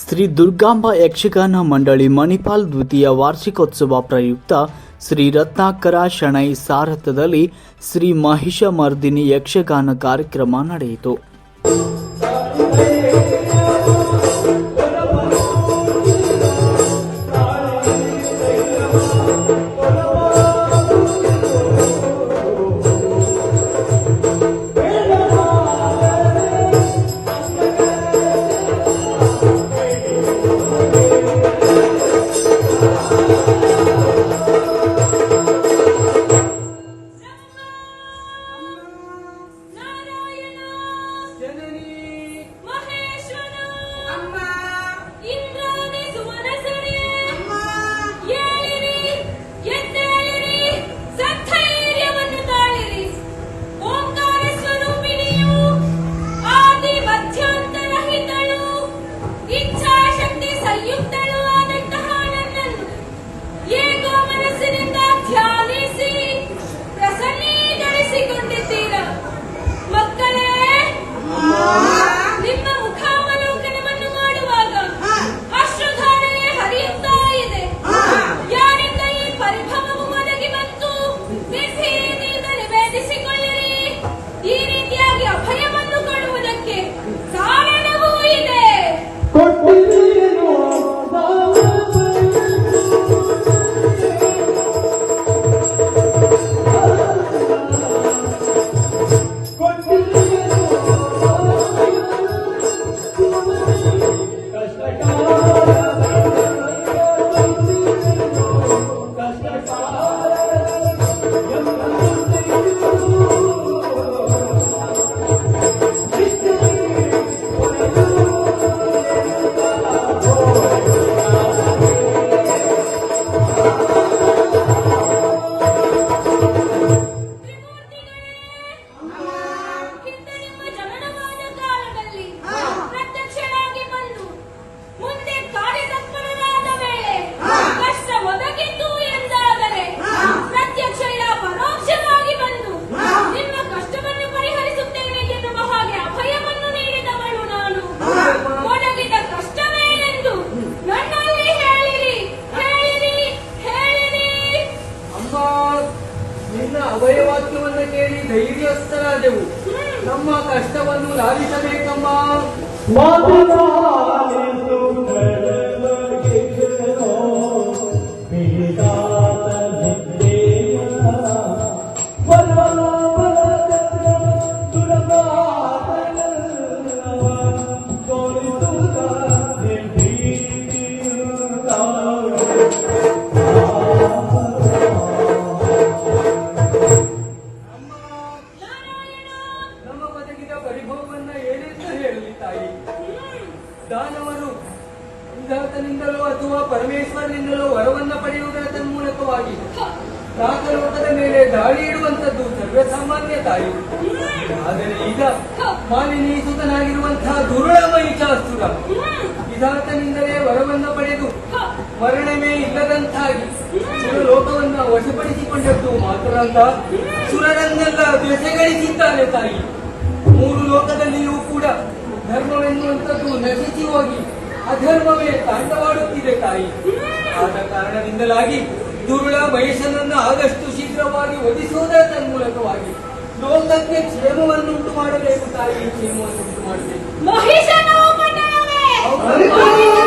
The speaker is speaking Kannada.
ಶ್ರೀ ದುರ್ಗಾಂಬ ಯಕ್ಷಗಾನ ಮಂಡಳಿ ಮಣಿಪಾಲ್ ದ್ವಿತೀಯ ವಾರ್ಷಿಕೋತ್ಸವ ಪ್ರಯುಕ್ತ ಶ್ರೀ ರತ್ನಾಕರ ಶಣೈ ಸಾರಥದಲ್ಲಿ ಶ್ರೀ ಮಹಿಷಮರ್ದಿನಿ ಯಕ್ಷಗಾನ ಕಾರ್ಯಕ್ರಮ ನಡೆಯಿತು. ನಿನ್ನ ಅಭಯವಾಕ್ಯವನ್ನು ಕೇಳಿ ಧೈರ್ಯಸ್ಥರಾದೆವು. ನಮ್ಮ ಕಷ್ಟವನ್ನು ಲಾಭಿಸಬೇಕಮ್ಮ ದಾನವರು ವಿಧಾತನಿಂದಲೋ ಅಥವಾ ಪರಮೇಶ್ವರನಿಂದಲೋ ವರವನ್ನ ಪಡೆಯುವುದರ ತನ್ಮೂಲಕವಾಗಿ ನಾಗಲೋಕದ ಮೇಲೆ ದಾಳಿ ಇಡುವಂತದ್ದು ಸರ್ವಸಾಮಾನ್ಯ ತಾಯಿ. ಆದರೆ ಈಗ ಮಾಲಿನಿ ಸುತನಾಗಿರುವಂತಹ ದುರುಳ ಮಹಿಷಾಸುರ ಇದಾತನಿಂದಲೇ ವರವನ್ನ ಪಡೆದು ಮರಣವೇ ಇಲ್ಲದಂತಾಗಿ ಲೋಕವನ್ನ ವಶಪಡಿಸಿಕೊಂಡದ್ದು ಮಾತ್ರ ಅಲ್ಲ ಸುರರನ್ನೆಲ್ಲ ಬೆಸೆಗಳಿಸಿದ್ದಾನೆ ತಾಯಿ. ಮೂರು ಲೋಕದಲ್ಲಿಯೂ ಕೂಡ ಧರ್ಮವೆನ್ನುವಂಥದ್ದು ಹೋಗಿ ಅಧರ್ಮವೇ ತಾಂಡವಾಡುತ್ತಿದೆ ತಾಯಿ. ಆದ ಕಾರಣದಿಂದಲಾಗಿ ದುರುಳ ಮಹೇಶನನ್ನ ಆದಷ್ಟು ಶೀಘ್ರವಾಗಿ ಒದಿಸುವುದರ ತನ್ಮೂಲಕವಾಗಿ ಲೋಕಕ್ಕೆ ಕ್ಷೇಮವನ್ನುಂಟು ಮಾಡಬೇಕು ತಾಯಿ ಮಾಡಬೇಕು. ಮಹಿಷನೋ ಪಟ್ಟಣವೇ ಹೌದು.